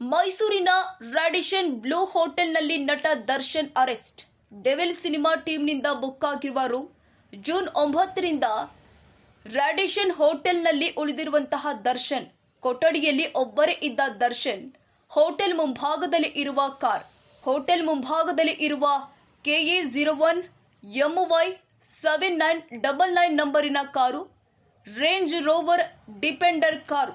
ಮೈಸೂರಿನ ರಾಡಿಷನ್ ಬ್ಲೂ ಹೋಟೆಲ್ನಲ್ಲಿ ನಟ ದರ್ಶನ್ ಅರೆಸ್ಟ್. ಡೆವಿಲ್ ಸಿನಿಮಾ ಟೀಮ್ನಿಂದ ಬುಕ್ ಆಗಿರುವ ರೂಮ್ ಜೂನ್ ಒಂಬತ್ತರಿಂದ ರಾಡಿಷನ್ ಹೋಟೆಲ್ನಲ್ಲಿ ಉಳಿದಿರುವಂತಹ ದರ್ಶನ್, ಕೊಠಡಿಯಲ್ಲಿ ಒಬ್ಬರೇ ಇದ್ದ ದರ್ಶನ್, ಹೋಟೆಲ್ ಮುಂಭಾಗದಲ್ಲಿ ಇರುವ ಕಾರ್. ಹೋಟೆಲ್ ಮುಂಭಾಗದಲ್ಲಿ ಇರುವ KA zero one M Y seven nine double nine ನಂಬರಿನ car, Range Rover Defender car.